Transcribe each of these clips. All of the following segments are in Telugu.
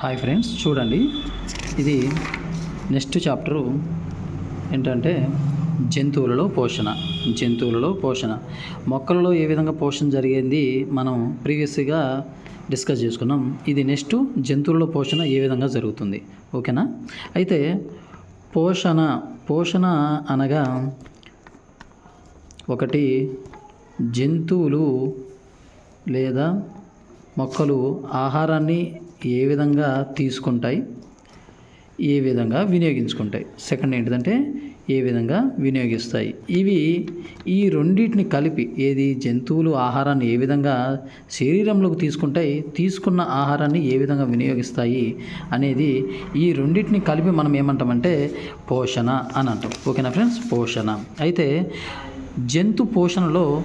హాయ్ ఫ్రెండ్స్ చూడండి. ఇది నెక్స్ట్ చాప్టరు ఏంటంటే జంతువులలో పోషణ జంతువులలో పోషణ. మొక్కలలో ఏ విధంగా పోషణ జరిగింది మనం ప్రీవియస్గా డిస్కస్ చేసుకున్నాం. ఇది నెక్స్ట్ జంతువులలో పోషణ ఏ విధంగా జరుగుతుంది. ఓకేనా? అయితే పోషణ పోషణ అనగా ఒకటి జంతువులు లేదా మొక్కలు ఆహారాన్ని ఏ విధంగా తీసుకుంటాయి ఏ విధంగా వినియోగించుకుంటాయి. సెకండ్ ఏంటిదంటే ఏ విధంగా వినియోగిస్తాయి. ఇవి ఈ రెండింటిని కలిపి ఏది జంతువులు ఆహారాన్ని ఏ విధంగా శరీరంలోకి తీసుకుంటాయి తీసుకున్న ఆహారాన్ని ఏ విధంగా వినియోగిస్తాయి అనేది ఈ రెండింటిని కలిపి మనం ఏమంటామంటే పోషణ అని అంటాం ఓకేనా ఫ్రెండ్స్? పోషణ. అయితే జంతు పోషణలో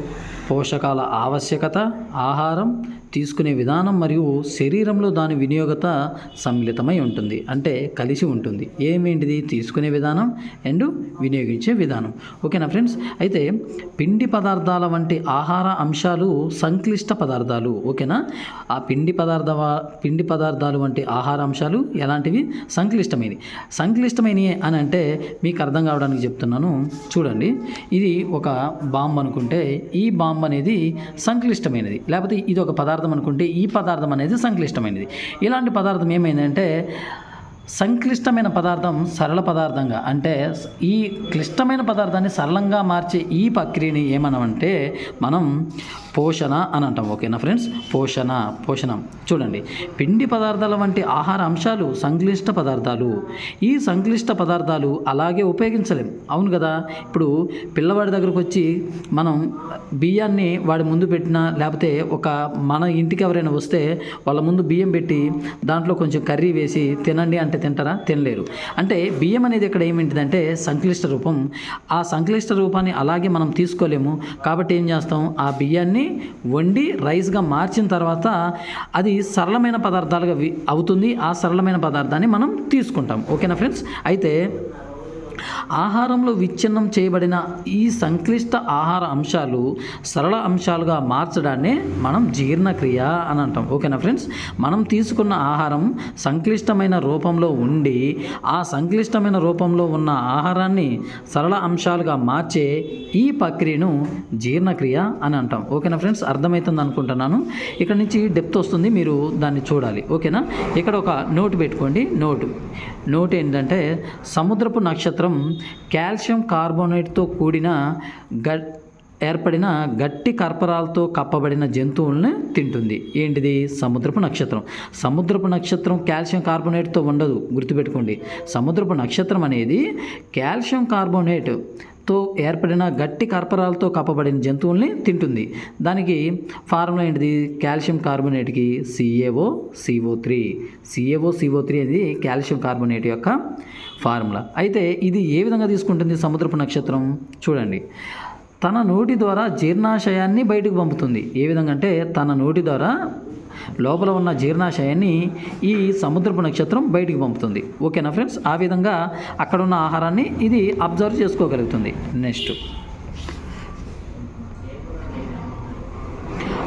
పోషకాల ఆవశ్యకత ఆహారం తీసుకునే విధానం మరియు శరీరంలో దాని వినియోగత సమ్మిళితమై ఉంటుంది. అంటే కలిసి ఉంటుంది. ఏమేంటిది? తీసుకునే విధానం అండ్ వినియోగించే విధానం. ఓకేనా ఫ్రెండ్స్? అయితే పిండి పదార్థాల వంటి ఆహార అంశాలు సంక్లిష్ట పదార్థాలు. ఓకేనా? ఆ పిండి పదార్థ పిండి పదార్థాలు వంటి ఆహార అంశాలు ఎలాంటివి? సంక్లిష్టమైనవి. సంక్లిష్టమైనవి అని అంటే మీకు అర్థం కావడానికి చెప్తున్నాను. చూడండి. ఇది ఒక బాంబు అనుకుంటే ఈ బాంబు అనేది సంక్లిష్టమైనది. లేకపోతే ఇది ఒక పదార్థం అనుకుంటే ఈ పదార్థం అనేది సంక్లిష్టమైనది. ఇలాంటి పదార్థం ఏమైందంటే సంక్లిష్టమైన పదార్థం సరళ పదార్థంగా అంటే ఈ క్లిష్టమైన పదార్థాన్ని సరళంగా మార్చే ఈ ప్రక్రియని ఏమనమంటే మనం పోషణ అని అంటాం ఓకేనా ఫ్రెండ్స్? పోషణ పోషణం. చూడండి పిండి పదార్థాల వంటి ఆహార అంశాలు సంక్లిష్ట పదార్థాలు. ఈ సంక్లిష్ట పదార్థాలు అలాగే ఉపయోగించలేం. అవును కదా? ఇప్పుడు పిల్లవాడి దగ్గరకు వచ్చి మనం బియ్యాన్ని వాడి ముందు పెట్టినా లేకపోతే ఒక మన ఇంటికి ఎవరైనా వస్తే వాళ్ళ ముందు బియ్యం పెట్టి దాంట్లో కొంచెం కర్రీ వేసి తినండి అంటే తింటారా? తినలేరు. అంటే బియ్యం అనేది ఇక్కడ ఏమిటిదంటే సంక్లిష్ట రూపం. ఆ సంక్లిష్ట రూపాన్ని అలాగే మనం తీసుకోలేము. కాబట్టి ఏం చేస్తాం? ఆ బియ్యాన్ని వండి రైస్గా మార్చిన తర్వాత అది సరళమైన పదార్థాలుగా అవుతుంది. ఆ సరళమైన పదార్థాన్ని మనం తీసుకుంటాం. ఓకేనా ఫ్రెండ్స్? అయితే ఆహారంలో విచ్ఛిన్నం చేయబడిన ఈ సంక్లిష్ట ఆహార అంశాలు సరళ అంశాలుగా మార్చడాన్ని మనం జీర్ణక్రియ అని అంటాం. ఓకేనా ఫ్రెండ్స్? మనం తీసుకున్న ఆహారం సంక్లిష్టమైన రూపంలో ఉండి ఆ సంక్లిష్టమైన రూపంలో ఉన్న ఆహారాన్ని సరళ అంశాలుగా మార్చే ఈ ప్రక్రియను జీర్ణక్రియ అని అంటాం. ఓకేనా ఫ్రెండ్స్? అర్థమవుతుంది అనుకుంటున్నాను. ఇక్కడ నుంచి డెప్త్ వస్తుంది మీరు దాన్ని చూడాలి. ఓకేనా? ఇక్కడ ఒక నోట్ పెట్టుకోండి. నోటు. నోట్ ఏంటంటే సముద్రపు నక్షత్రం కాల్షియం కార్బోనేట్తో కూడిన గట్ ఏర్పడిన గట్టి కర్పరాలతో కప్పబడిన జంతువులను తింటుంది. ఏంటిది? సముద్రపు నక్షత్రం. సముద్రపు నక్షత్రం కాల్షియం కార్బోనేట్తో ఉండదు. గుర్తుపెట్టుకోండి. సముద్రపు నక్షత్రం అనేది కాల్షియం కార్బోనేట్ తో ఏర్పడిన గట్టి కర్పరాలతో కప్పబడిన జంతువుల్ని తింటుంది. దానికి ఫార్ములా ఏంటిది? Calcium కార్బోనేట్కి C A O C O three C A O C O three అనేది కాల్షియం కార్బోనేట్ యొక్క ఫార్ములా. అయితే ఇది ఏ విధంగా తీసుకుంటుంది సముద్రపు నక్షత్రం? చూడండి. తన నోటి ద్వారా జీర్ణాశయాన్ని బయటకు పంపుతుంది. ఏ విధంగా అంటే తన నోటి ద్వారా లోపల ఉన్న జీర్ణాశయాన్ని ఈ సముద్రపు నక్షత్రం బయటికి పంపుతుంది. ఓకేనా ఫ్రెండ్స్? ఆ విధంగా అక్కడ ఉన్న ఆహారాన్ని ఇది అబ్జర్వ్ చేసుకోగలుగుతుంది. నెక్స్ట్.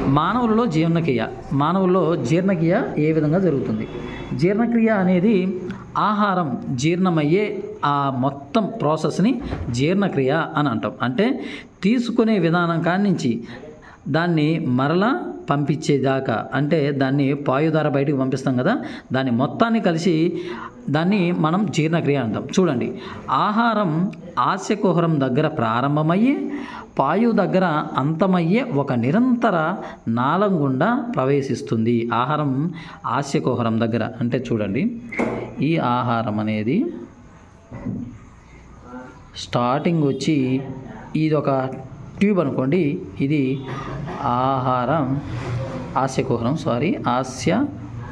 మానవులలో జీర్ణక్రియ. మానవుల్లో జీర్ణక్రియ ఏ విధంగా జరుగుతుంది? జీర్ణక్రియ అనేది ఆహారం జీర్ణమయ్యే ఆ మొత్తం ప్రాసెస్ని జీర్ణక్రియ అని అంటాం. అంటే తీసుకునే విధానం కాడి నుంచి దాన్ని మరలా పంపించేదాకా అంటే దాన్ని పాయుధార బయటికి పంపిస్తాం కదా దాన్ని మొత్తాన్ని కలిసి దాన్ని మనం జీర్ణక్రియ అంటాం. చూడండి ఆహారం ఆస్యకుహరం దగ్గర ప్రారంభమయ్యి పాయు దగ్గర అంతమయ్యే ఒక నిరంతర నాళం గుండా ప్రవేశిస్తుంది. ఆహారం ఆస్యకుహరం దగ్గర. అంటే చూడండి ఈ ఆహారం అనేది స్టార్టింగ్ వచ్చి ఇది ఒక ట్యూబ్ అనుకోండి ఇది ఆహారం ఆస్యకుహరం సారీ ఆస్య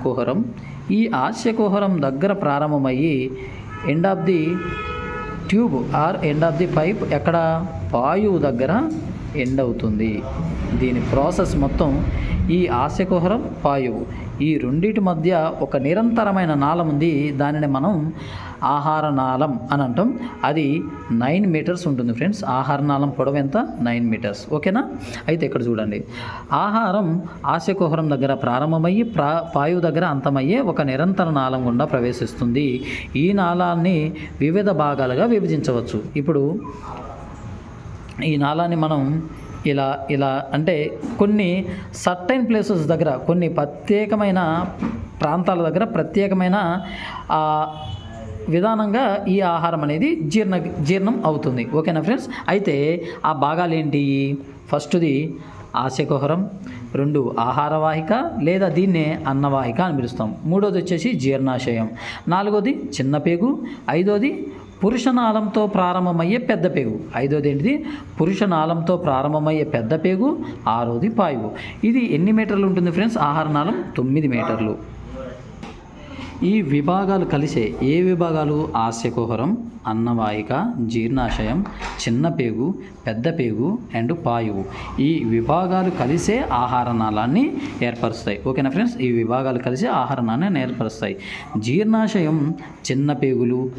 కుహరం ఈ ఆస్యకుహరం దగ్గర ప్రారంభమయ్యి end of the tube or end of the pipe ఎక్కడ? వాయువు దగ్గర ఎండ్ అవుతుంది. దీని ప్రాసెస్ మొత్తం ఈ ఆశకుహరం పాయువు. ఈ రెండిటి మధ్య ఒక నిరంతరమైన నాళం ఉంది. దానిని మనం ఆహార నాళం అని అంటాం. అది నైన్ మీటర్స్ ఉంటుంది ఫ్రెండ్స్. ఆహార నాళం పొడవు ఎంత? Nine meters. ఓకేనా? అయితే ఇక్కడ చూడండి. ఆహారం ఆశకుహరం దగ్గర ప్రారంభమయ్యి ప్రా పాయువు దగ్గర అంతమయ్యే ఒక నిరంతర నాళం గుండా ప్రవేశిస్తుంది. ఈ నాళాన్ని వివిధ భాగాలుగా విభజించవచ్చు. ఇప్పుడు ఈ నాళాన్ని మనం ఇలా ఇలా అంటే కొన్ని సర్టైన్ ప్లేసెస్ దగ్గర కొన్ని ప్రత్యేకమైన ప్రాంతాల దగ్గర ప్రత్యేకమైన విధానంగా ఈ ఆహారం అనేది జీర్ణ జీర్ణం అవుతుంది. ఓకేనా ఫ్రెండ్స్? అయితే ఆ భాగాలు ఏంటి? ఫస్ట్ది ఆశకుహరం రెండు ఆహారవాహిక లేదా దీన్నే అన్నవాహిక అని పిలుస్తాం. మూడోది వచ్చేసి జీర్ణాశయం. నాలుగోది చిన్న పేగు ఐదోది పురుషనాళంతో ప్రారంభమయ్యే పెద్ద పేగు. ఐదోది ఏంటిది? పురుషనాళంతో ప్రారంభమయ్యే పెద్ద పేగు ఆరోది పాయువు. ఇది ఎన్ని మీటర్లు ఉంటుంది ఫ్రెండ్స్? ఆహార నాళం తొమ్మిది మీటర్లు. ఈ విభాగాలు కలిసే ఏ విభాగాలు? ఆస్యకుహరం అన్నవాహిక జీర్ణాశయం చిన్న పేగు పెద్ద పేగు అండ్ పాయువు. ఈ విభాగాలు కలిసే ఆహార నాళాన్ని ఏర్పరుస్తాయి. ఓకేనా ఫ్రెండ్స్? ఈ విభాగాలు కలిసే ఆహార నాళాన్ని ఏర్పరుస్తాయి. జీర్ణాశయం చిన్న పేగులు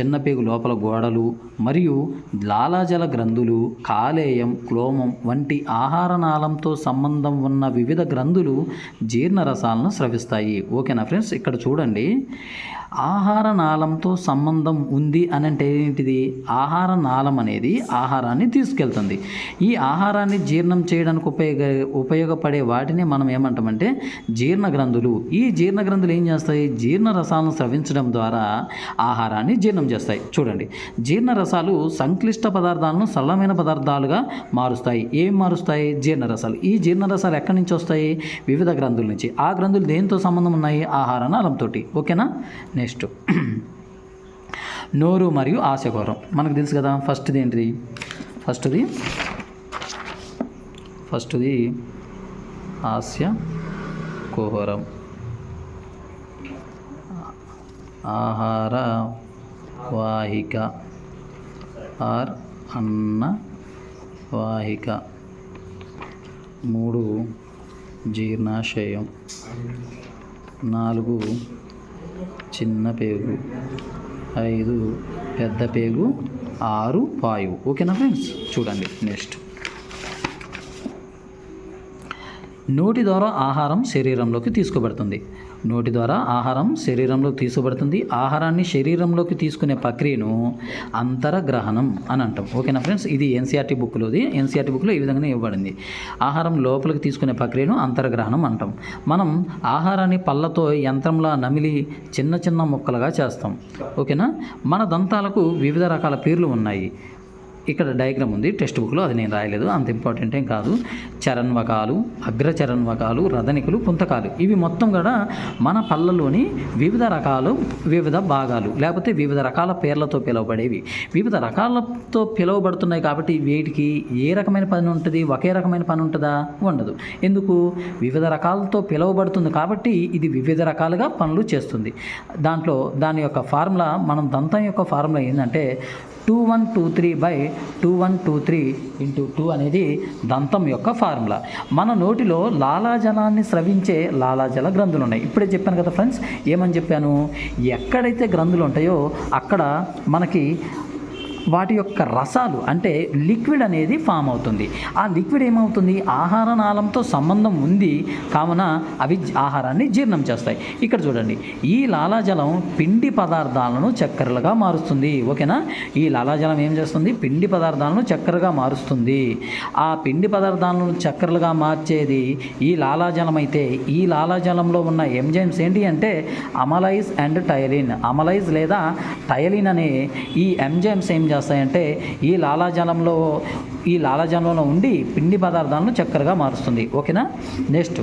చిన్న పేగు లోపల గోడలు మరియు లాలాజల గ్రంథులు కాలేయం క్లోమం వంటి ఆహార నాళంతో సంబంధం ఉన్న వివిధ గ్రంథులు జీర్ణరసాలను స్రవిస్తాయి. ఓకేనా ఫ్రెండ్స్? ఇక్కడ చూడండి. ఆహార నాళంతో సంబంధం ఉంది అని అంటే ఏంటిది? ఆహార నాళం అనేది ఆహారాన్ని తీసుకెళ్తుంది. ఈ ఆహారాన్ని జీర్ణం చేయడానికి ఉపయోగ ఉపయోగపడే వాటిని మనం ఏమంటామంటే జీర్ణ గ్రంథులు ఈ జీర్ణ గ్రంథులు ఏం చేస్తాయి? జీర్ణ రసాలను స్రవించడం ద్వారా ఆహారాన్ని జీర్ణం చేస్తాయి. చూడండి. జీర్ణ రసాలు సంక్లిష్ట పదార్థాలను సరళమైన పదార్థాలుగా మారుస్తాయి. ఏం మారుస్తాయి? జీర్ణ రసాలు ఈ జీర్ణ రసాలు ఎక్కడి నుంచి వస్తాయి? వివిధ గ్రంథుల నుంచి. ఆ గ్రంథులు దేనితో సంబంధం ఉన్నాయి? ఆహార నాళంతో ఓకేనా? నెక్స్ట్. నోరు మరియు ఆశకోరం మనకు తెలుసు కదా ఫస్ట్ది ఏంటిది? ఫస్ట్ది ఫస్ట్ది హాస్య కుహరం ఆహార వాహిక ఆర్ అన్న వాహిక. మూడు జీర్ణాశయం. నాలుగు చిన్న పేగు. ఐదు పెద్ద పేగు ఆరు పాయువు ఓకేనా ఫ్రెండ్స్? చూడండి నెక్స్ట్. నోటి ద్వారా ఆహారం శరీరంలోకి తీసుకోబడుతుంది. నోటి ద్వారా ఆహారం శరీరంలోకి తీసుకుబడుతుంది. ఆహారాన్ని శరీరంలోకి తీసుకునే ప్రక్రియను అంతరగ్రహణం అని అంటాం. ఓకేనా ఫ్రెండ్స్? ఇది ఎన్సీఆర్టీ బుక్లోది. ఎన్సీఆర్టీ బుక్లో ఈ విధంగానే ఇవ్వబడింది. ఆహారం లోపలికి తీసుకునే ప్రక్రియను అంతరగ్రహణం అంటాం. మనం ఆహారాన్ని పళ్ళతో యంత్రంలా నమిలి చిన్న చిన్న ముక్కలుగా చేస్తాం. ఓకేనా? మన దంతాలకు వివిధ రకాల పేర్లు ఉన్నాయి. ఇక్కడ డయాగ్రామ్ ఉంది టెక్స్ట్ బుక్లో అది నేను రాయలేదు అంత ఇంపార్టెంట్ ఏం కాదు. చరణ్వకాలు అగ్రచరణ్వకాలు రథనికులు పుంతకాలు ఇవి మొత్తం కూడా మన పళ్ళలోని వివిధ రకాలు వివిధ భాగాలు లేకపోతే వివిధ రకాల పేర్లతో పిలువబడేవి. వివిధ రకాలతో పిలువబడుతున్నాయి కాబట్టి వీటికి ఏ రకమైన పని ఉంటుంది ఒకే రకమైన పని ఉంటుందా? ఉండదు. ఎందుకు? వివిధ రకాలతో పిలువబడుతుంది కాబట్టి ఇది వివిధ రకాలుగా పనులు చేస్తుంది. దాంట్లో దాని యొక్క ఫార్ములా మనం దంతం యొక్క ఫార్ములా ఏంటంటే two one two three by two one two three into two అనేది దంతం యొక్క ఫార్ములా. మన నోటిలో లాలాజలాన్ని స్రవించే లాలాజల గ్రంథులు ఉన్నాయి ఇప్పుడే చెప్పాను కదా ఫ్రెండ్స్ ఏమని చెప్పాను? ఎక్కడైతే గ్రంథులు ఉంటాయో అక్కడ మనకి వాటి యొక్క రసాలు అంటే లిక్విడ్ అనేది ఫామ్ అవుతుంది. ఆ లిక్విడ్ ఏమవుతుంది? ఆహార నాళంతో సంబంధం ఉంది. కావున అవి ఆహారాన్ని జీర్ణం చేస్తాయి. ఇక్కడ చూడండి. ఈ లాలాజలం పిండి పదార్థాలను చక్కెరలుగా మారుస్తుంది. ఓకేనా? ఈ లాలాజలం ఏం చేస్తుంది? పిండి పదార్థాలను చక్కెరగా మారుస్తుంది. ఆ పిండి పదార్థాలను చక్కెరలుగా మార్చేది ఈ లాలాజలం అయితే ఈ లాలాజలంలో ఉన్న ఎంజైమ్స్ ఏంటి అంటే అమలైజ్ అండ్ టైరిన్. అమలైజ్ లేదా టయలిన్ అనే ఈ ఎంజైమ్స్ ఏం చేస్తాయంటే ఈ లాలాజలంలో ఈ లాలాజలంలో ఉండి పిండి పదార్థాలను చక్కెరగా మారుస్తుంది. ఓకేనా? నెక్స్ట్.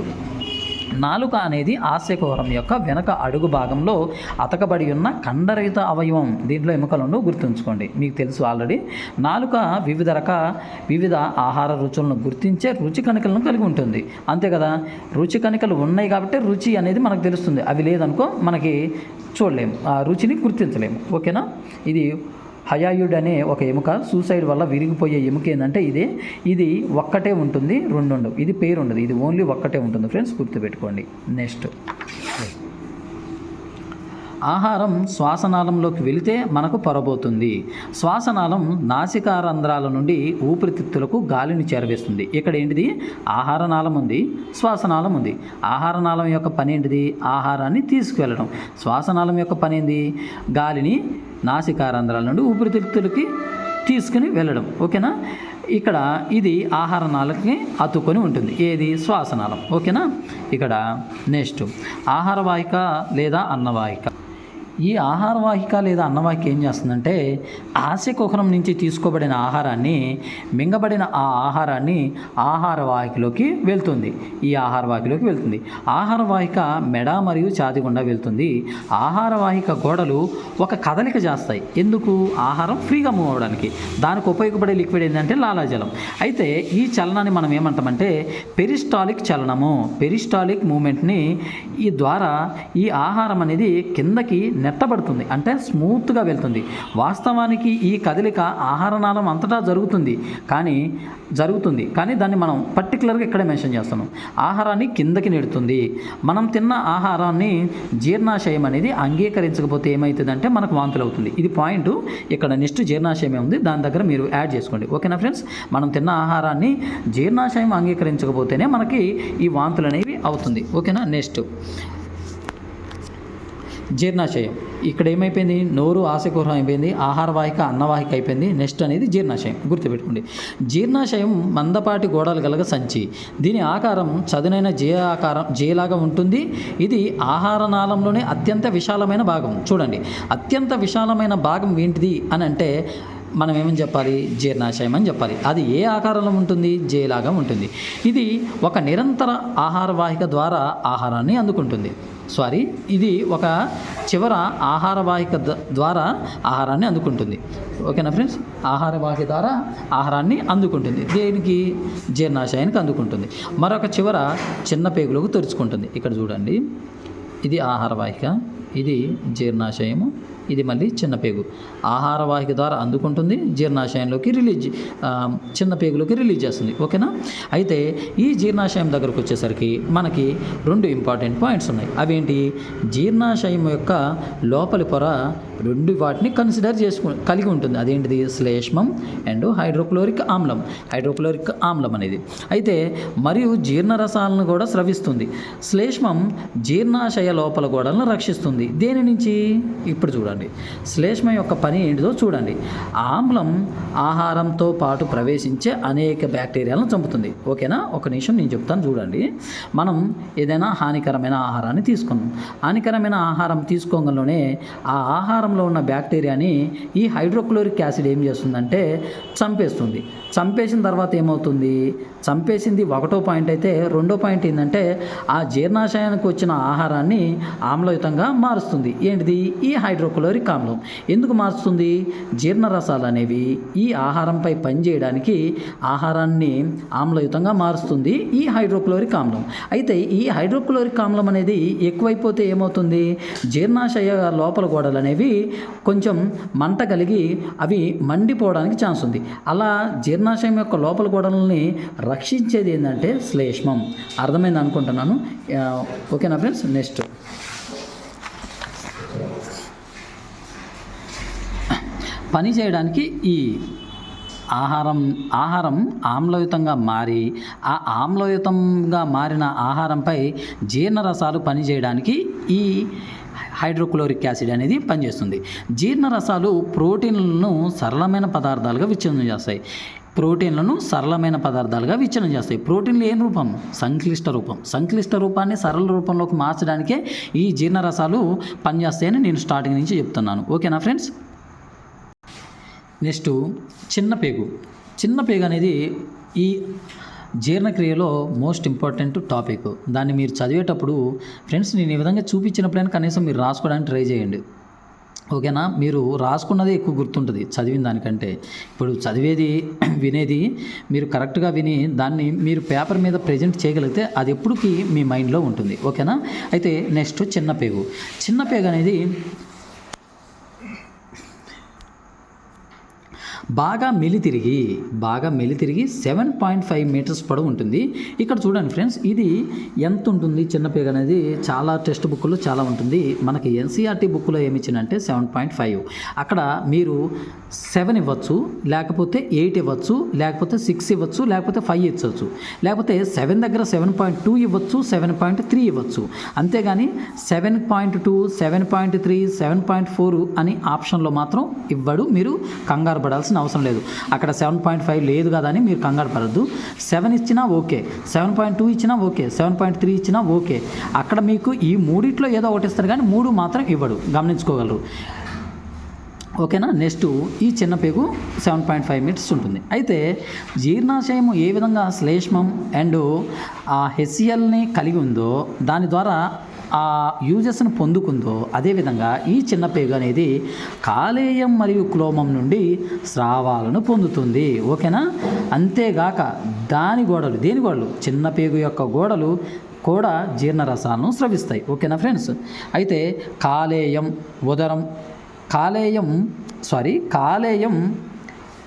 నాలుక అనేది ఆశయకోరం యొక్క వెనక అడుగు భాగంలో అతకబడి ఉన్న కండరహిత అవయవం. దీంట్లో ఎముకలను గుర్తుంచుకోండి. మీకు తెలుసు ఆల్రెడీ నాలుక వివిధ రక వివిధ ఆహార రుచులను గుర్తించే రుచి కణికలను కలిగి ఉంటుంది. అంతే కదా? రుచి కణికలు ఉన్నాయి కాబట్టి రుచి అనేది మనకు తెలుస్తుంది. అవి లేదనుకో మనకి చూడలేము ఆ రుచిని గుర్తించలేము ఓకేనా? ఇది హయాయుడ్ అనే ఒక ఎముక సూసైడ్ వల్ల విరిగిపోయే ఎముక ఏంటంటే ఇదే. ఇది ఒక్కటే ఉంటుంది రెండు ఉండవు ఇది పేరు ఉండదు ఇది ఓన్లీ ఒక్కటే ఉంటుంది ఫ్రెండ్స్ గుర్తుపెట్టుకోండి. నెక్స్ట్. ఆహారం శ్వాసనాళంలోకి వెళితే మనకు పొరబోతుంది. శ్వాసనాళం నాసికారంధ్రాల నుండి ఊపిరితిత్తులకు గాలిని చేరవేస్తుంది. ఇక్కడ ఏంటిది? ఆహారనాళం ఉంది శ్వాసనాళం ఉంది. ఆహారనాళం యొక్క పని ఏంటిది? ఆహారాన్ని తీసుకువెళ్ళడం. శ్వాసనాళం యొక్క పని ఏంది? గాలిని నాసికారంధ్రాల నుండి ఊపిరితిత్తులకి తీసుకుని వెళ్ళడం. ఓకేనా? ఇక్కడ ఇది ఆహార నాళకి అతుక్కొని ఉంటుంది. ఏది? శ్వాసనాళం. ఓకేనా? ఇక్కడ నెక్స్ట్. ఆహారవాహిక లేదా అన్నవాహిక. ఈ ఆహార వాహిక లేదా అన్నవాహిక ఏం చేస్తుందంటే ఆశకుహరం నుంచి తీసుకోబడిన ఆహారాన్ని మింగబడిన ఆ ఆహారాన్ని ఆహార వాహికలోకి వెళ్తుంది. ఈ ఆహార వాహికలోకి వెళ్తుంది. ఆహార వాహిక మెడ మరియు ఛాతి గుండా వెళ్తుంది. ఆహార వాహిక గోడలు ఒక కదలిక చేస్తాయి. ఎందుకు? ఆహారం ఫ్రీగా మూవ్ అవడానికి దానికి ఉపయోగపడే లిక్విడ్ ఏంటంటే లాలాజలం. అయితే ఈ చలనాన్ని మనం ఏమంటామంటే పెరిస్టాలిక్ చలనము. పెరిస్టాలిక్ మూమెంట్ని ఈ ద్వారా ఈ ఆహారం అనేది కిందకి నెట్టబడుతుంది అంటే స్మూత్గా వెళ్తుంది. వాస్తవానికి ఈ కదలిక ఆహారనాళం అంతటా జరుగుతుంది కానీ జరుగుతుంది కానీ దాన్ని మనం పర్టికులర్గా ఇక్కడే మెన్షన్ చేస్తున్నాం. ఆహారాన్ని కిందకి నెడుతుంది. మనం తిన్న ఆహారాన్ని జీర్ణాశయం అనేది అంగీకరించకపోతే ఏమవుతుందంటే మనకు వాంతులు అవుతుంది. ఇది పాయింట్. ఇక్కడ నెక్స్ట్ జీర్ణాశయమే ఉంది. దాని దగ్గర మీరు యాడ్ చేసుకోండి. ఓకేనా ఫ్రెండ్స్? మనం తిన్న ఆహారాన్ని జీర్ణాశయం అంగీకరించకపోతేనే మనకి ఈ వాంతులు అనేవి అవుతుంది. ఓకేనా? నెక్స్ట్. జీర్ణాశయం. ఇక్కడ ఏమైపోయింది? నోరు ఆశకూరం అయిపోయింది ఆహారవాహిక అన్నవాహిక అయిపోయింది నెక్స్ట్ అనేది జీర్ణాశయం. గుర్తుపెట్టుకోండి. జీర్ణాశయం మందపాటి గోడలు గలగ సంచి. దీని ఆకారం చదునైన జే ఆకారం జేలాగా ఉంటుంది. ఇది ఆహార నాళంలోనే అత్యంత విశాలమైన భాగం. చూడండి. అత్యంత విశాలమైన భాగం ఏంటిది అని అంటే మనం ఏమని చెప్పాలి? జీర్ణాశయం అని చెప్పాలి. అది ఏ ఆకారంలో ఉంటుంది? జేలాగా ఉంటుంది. ఇది ఒక నిరంతర ఆహారవాహిక ద్వారా ఆహారాన్ని అందుకుంటుంది. సారీ ఇది ఒక చివర ఆహార వాహిక ద్వారా ఆహారాన్ని అందుకుంటుంది. ఓకేనా ఫ్రెండ్స్ ఆహార వాహిక ద్వారా ఆహారాన్ని అందుకుంటుంది. దేనికి? జీర్ణాశయానికి అందుకుంటుంది. మరొక చివర చిన్న పేగులకు తెరుచుకుంటుంది. ఇక్కడ చూడండి. ఇది ఆహార వాహిక ఇది జీర్ణాశయము. ఇది మళ్ళీ చిన్న పేగు. ఆహార వాహిక ద్వారా అందుకుంటుంది జీర్ణాశయంలోకి రిలీజ్ చిన్న పేగులోకి రిలీజ్ చేస్తుంది. ఓకేనా? అయితే ఈ జీర్ణాశయం దగ్గరకు వచ్చేసరికి మనకి రెండు ఇంపార్టెంట్ పాయింట్స్ ఉన్నాయి. అవేంటి? జీర్ణాశయం యొక్క లోపలి పొర రెండు వాటిని కన్సిడర్ చేసుకు కలిగి ఉంటుంది. అదేంటిది? శ్లేష్మం అండ్ హైడ్రోక్లోరిక్ ఆమ్లం. హైడ్రోక్లోరిక్ ఆమ్లం అనేది. అయితే మరియు జీర్ణరసాలను కూడా స్రవిస్తుంది. శ్లేష్మం జీర్ణాశయ లోపల గోడలను రక్షిస్తుంది. దేని నుంచి? ఇప్పుడు చూడండి. శ్లేష్మం యొక్క పని ఏంటిదో చూడండి. ఆమ్లం ఆహారంతో పాటు ప్రవేశించే అనేక బ్యాక్టీరియాలను చంపుతుంది. ఓకేనా? ఒక నిమిషం నేను చెప్తాను చూడండి. మనం ఏదైనా హానికరమైన ఆహారాన్ని తీసుకున్నాం. హానికరమైన ఆహారం తీసుకోగలనే ఆ ఆహారంలో ఉన్న బ్యాక్టీరియాని ఈ హైడ్రోక్లోరిక్ యాసిడ్ ఏం చేస్తుందంటే చంపేస్తుంది. చంపేసిన తర్వాత ఏమవుతుంది? చంపేసింది ఒకటో పాయింట్ అయితే రెండో పాయింట్ ఏంటంటే ఆ జీర్ణాశయానికి వచ్చిన ఆహారాన్ని ఆమ్లయుతంగా మారుస్తుంది. ఏంటిది? ఈ హైడ్రోక్లోరిక్ ఆమ్లం ఎందుకు మారుస్తుంది? జీర్ణరసాలు అనేవి ఈ ఆహారంపై పనిచేయడానికి ఆహారాన్ని ఆమ్లయుతంగా మారుస్తుంది ఈ హైడ్రోక్లోరిక్ ఆమ్లం అయితే ఈ హైడ్రోక్లోరిక్ ఆమ్లం అనేది ఎక్కువైపోతే ఏమవుతుంది? జీర్ణాశయ లోపల గోడలు అనేవి కొంచెం మంట కలిగి అవి మండిపోవడానికి ఛాన్స్ ఉంది. అలా జీర్ణాశయం యొక్క లోపల గోడలని రక్షించేది ఏంటంటే శ్లేష్మం. అర్థమైంది అనుకుంటున్నాను. ఓకేనా ఫ్రెండ్స్? నెక్స్ట్. పని చేయడానికి ఈ ఆహారం ఆహారం ఆమ్లయుతంగా మారి ఆ ఆమ్లయుతంగా మారిన ఆహారంపై జీర్ణరసాలు పనిచేయడానికి ఈ హైడ్రోక్లోరిక్ యాసిడ్ అనేది పనిచేస్తుంది. జీర్ణరసాలు ప్రోటీన్లను సరళమైన పదార్థాలుగా విచ్ఛిన్నం చేస్తాయి. ప్రోటీన్లను సరళమైన పదార్థాలుగా విచ్ఛిన్నం చేస్తాయి. ప్రోటీన్లు ఏం రూపం? సంక్లిష్ట రూపం. సంక్లిష్ట రూపాన్ని సరళ రూపంలోకి మార్చడానికే ఈ జీర్ణరసాలు పనిచేస్తాయని నేను స్టార్టింగ్ నుంచి చెప్తున్నాను. ఓకేనా ఫ్రెండ్స్? నెక్స్ట్ చిన్న పేగు. చిన్న పేగు అనేది ఈ జీర్ణక్రియలో మోస్ట్ ఇంపార్టెంట్ టాపిక్. దాన్ని మీరు చదివేటప్పుడు ఫ్రెండ్స్ నేను ఈ విధంగా చూపించినప్పుడైనా కనీసం మీరు రాసుకోవడానికి ట్రై చేయండి. ఓకేనా? మీరు రాసుకున్నదే ఎక్కువ గుర్తుంటుంది చదివిన దానికంటే. ఇప్పుడు చదివేది వినేది మీరు కరెక్ట్గా విని దాన్ని మీరు పేపర్ మీద ప్రజెంట్ చేయగలిగితే అది ఎప్పటికీ మీ మైండ్లో ఉంటుంది. ఓకేనా? అయితే నెక్స్ట్ చిన్న పేగు. చిన్న పేగు అనేది బాగా మెలితిరిగి బాగా మెలితిరిగి సెవెన్ పాయింట్ ఫైవ్ మీటర్స్ పొడవు ఉంటుంది. ఇక్కడ చూడండి ఫ్రెండ్స్ ఇది ఎంత ఉంటుంది? చిన్న పేగ అనేది చాలా టెక్స్ట్ బుక్లో చాలా ఉంటుంది. మనకి ఎన్సీఆర్టీ బుక్లో ఏమి ఇచ్చిందంటే సెవెన్ పాయింట్ ఫైవ్. అక్కడ మీరు సెవెన్ ఇవ్వచ్చు లేకపోతే ఎయిట్ ఇవ్వచ్చు లేకపోతే సిక్స్ ఇవ్వచ్చు లేకపోతే ఫైవ్ ఇచ్చవచ్చు లేకపోతే సెవెన్ దగ్గర సెవెన్ పాయింట్ టూ ఇవ్వచ్చు సెవెన్ పాయింట్ త్రీ ఇవ్వచ్చు. అంతేగాని seven point two seven point three seven point four అని ఆప్షన్లో మాత్రం ఇవ్వడు. మీరు కంగారు పడాల్సిన అవసరం లేదు. అక్కడ సెవెన్ పాయింట్ ఫైవ్ లేదు కదా అని మీరు కంగారు పడద్దు. సెవెన్ ఇచ్చినా ఓకే. సెవెన్ పాయింట్ టూ ఇచ్చినా ఓకే. సెవెన్ పాయింట్ త్రీ ఇచ్చినా ఓకే. అక్కడ మీకు ఈ మూడిట్లో ఏదో ఒకటి ఇస్తారు కానీ మూడు మాత్రం ఇవ్వడు. గమనించుకోగలరు. ఓకేనా? నెక్స్ట్ ఈ చిన్న పేగు సెవెన్ పాయింట్ ఫైవ్ మీటర్స్ ఉంటుంది. అయితే జీర్ణాశయం ఏ విధంగా శ్లేష్మం అండ్ ఆ హెచ్సిఎల్ని కలిగి ఉందో దాని ద్వారా ఆ యూజెస్ను పొందుకుందో అదేవిధంగా ఈ చిన్న పేగు అనేది కాలేయం మరియు క్లోమం నుండి స్రావాలను పొందుతుంది. ఓకేనా? అంతేగాక దాని గోడలు దేని గోడలు? చిన్న పేగు యొక్క గోడలు కూడా జీర్ణరసాలను స్రవిస్తాయి. ఓకేనా ఫ్రెండ్స్? అయితే కాలేయం ఉదరం కాలేయం సారీ కాలేయం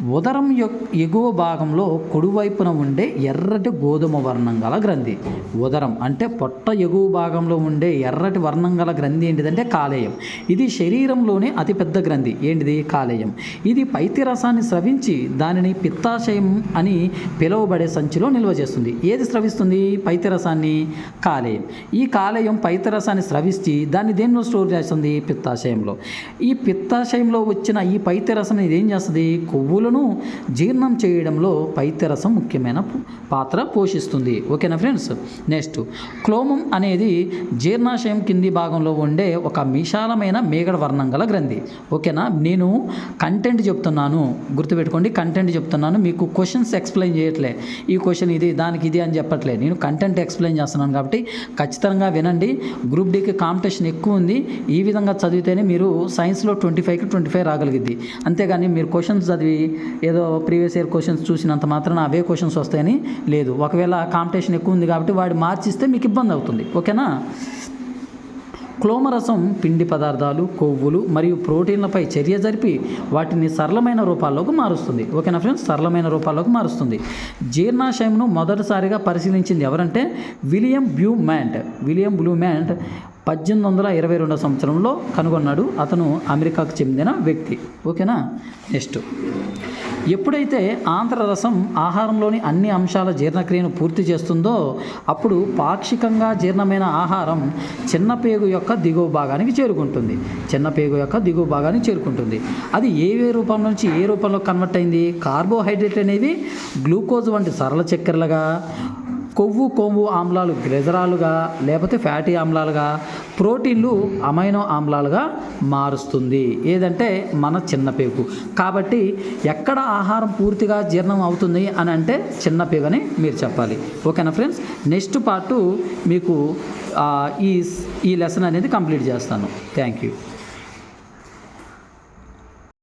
ఉదరం యొక్క ఎగువ భాగంలో కుడివైపున ఉండే ఎర్రటి గోధుమ వర్ణం గల గ్రంథి. ఉదరం అంటే పొట్ట ఎగువ భాగంలో ఉండే ఎర్రటి వర్ణం గల గ్రంథి ఏంటిదంటే కాలేయం. ఇది శరీరంలోనే అతిపెద్ద గ్రంథి. ఏంటిది? కాలేయం. ఇది పైతి రసాన్ని స్రవించి దానిని పిత్తాశయం అని పిలువబడే సంచిలో నిల్వ చేస్తుంది. ఏది స్రవిస్తుంది? పైతి రసాన్ని కాలేయం. ఈ కాలేయం పైతి రసాన్ని స్రవించి దాన్ని దేనిలో స్టోర్ చేస్తుంది? పిత్తాశయంలో. ఈ పిత్తాశయంలో వచ్చిన ఈ పైతి రసం ఇది ఏం చేస్తుంది? కొవ్వులు కొవ్వులను జీర్ణం చేయడంలో పైత్యరసం ముఖ్యమైన పాత్ర పోషిస్తుంది. ఓకేనా ఫ్రెండ్స్? నెక్స్ట్ క్లోమం అనేది జీర్ణాశయం కింది భాగంలో ఉండే ఒక విశాలమైన మేగడ వర్ణం గల గ్రంథి. ఓకేనా? నేను కంటెంట్ చెప్తున్నాను. గుర్తుపెట్టుకోండి కంటెంట్ చెప్తున్నాను. మీకు క్వశ్చన్స్ ఎక్స్ప్లెయిన్ చేయట్లే. ఈ క్వశ్చన్ ఇది దానికి ఇది అని చెప్పట్లే. నేను కంటెంట్ ఎక్స్ప్లెయిన్ చేస్తున్నాను కాబట్టి ఖచ్చితంగా వినండి. గ్రూప్ డీకి కాంపిటీషన్ ఎక్కువ ఉంది. ఈ విధంగా చదివితేనే మీరు సైన్స్లో ట్వంటీ ఫైవ్కి ట్వంటీ ఫైవ్ రాగలిగిద్ది. అంతేగాని మీరు క్వశ్చన్స్ చదివి ఏదో ప్రీవియస్ ఇయర్ క్వశ్చన్స్ చూసినంత మాత్రం అవే క్వశ్చన్స్ వస్తాయని లేదు. ఒకవేళ కాంపిటీషన్ ఎక్కువ ఉంది కాబట్టి వాడు మార్చిస్తే మీకు ఇబ్బంది అవుతుంది. ఓకేనా? క్లోమరసం పిండి పదార్థాలు కొవ్వులు మరియు ప్రోటీన్లపై చర్య జరిపి వాటిని సరళమైన రూపాల్లోకి మారుస్తుంది. ఓకేనా ఫ్రెండ్స్? సరళమైన రూపాల్లోకి మారుస్తుంది. జీర్ణాశయంను మొదటిసారిగా పరిశీలించింది ఎవరంటే విలియం బ్లూమ్యాంట్. విలియం బ్లూమ్యాంట్ పద్దెనిమిది వందల ఇరవై రెండో సంవత్సరంలో కనుగొన్నాడు అతను అమెరికాకు చెందిన వ్యక్తి. ఓకేనా? నెక్స్ట్. ఎప్పుడైతే ఆంధ్రరసం ఆహారంలోని అన్ని అంశాల జీర్ణక్రియను పూర్తి చేస్తుందో అప్పుడు పాక్షికంగా జీర్ణమైన ఆహారం చిన్న పేగు యొక్క దిగువ భాగానికి చేరుకుంటుంది. చిన్న పేగు యొక్క దిగువ భాగానికి చేరుకుంటుంది. అది ఏ ఏ రూపం నుంచి ఏ రూపంలో కన్వర్ట్ అయింది? కార్బోహైడ్రేట్ అనేది గ్లూకోజ్ వంటి సరళ చక్కెరలుగా కొవ్వు కొవ్వు ఆమ్లాలు గ్లెజరాలుగా లేకపోతే ఫ్యాటీ ఆమ్లాలుగా ప్రోటీన్లు అమైనో ఆమ్లాలుగా మారుస్తుంది. ఏదంటే మన చిన్న పేగు. కాబట్టి ఎక్కడ ఆహారం పూర్తిగా జీర్ణం అవుతుంది అని అంటే చిన్నపేగు అని మీరు చెప్పాలి. ఓకేనా ఫ్రెండ్స్? నెక్స్ట్ పార్టు మీకు ఈ ఈ లెసన్ అనేది కంప్లీట్ చేస్తాను. Thank you.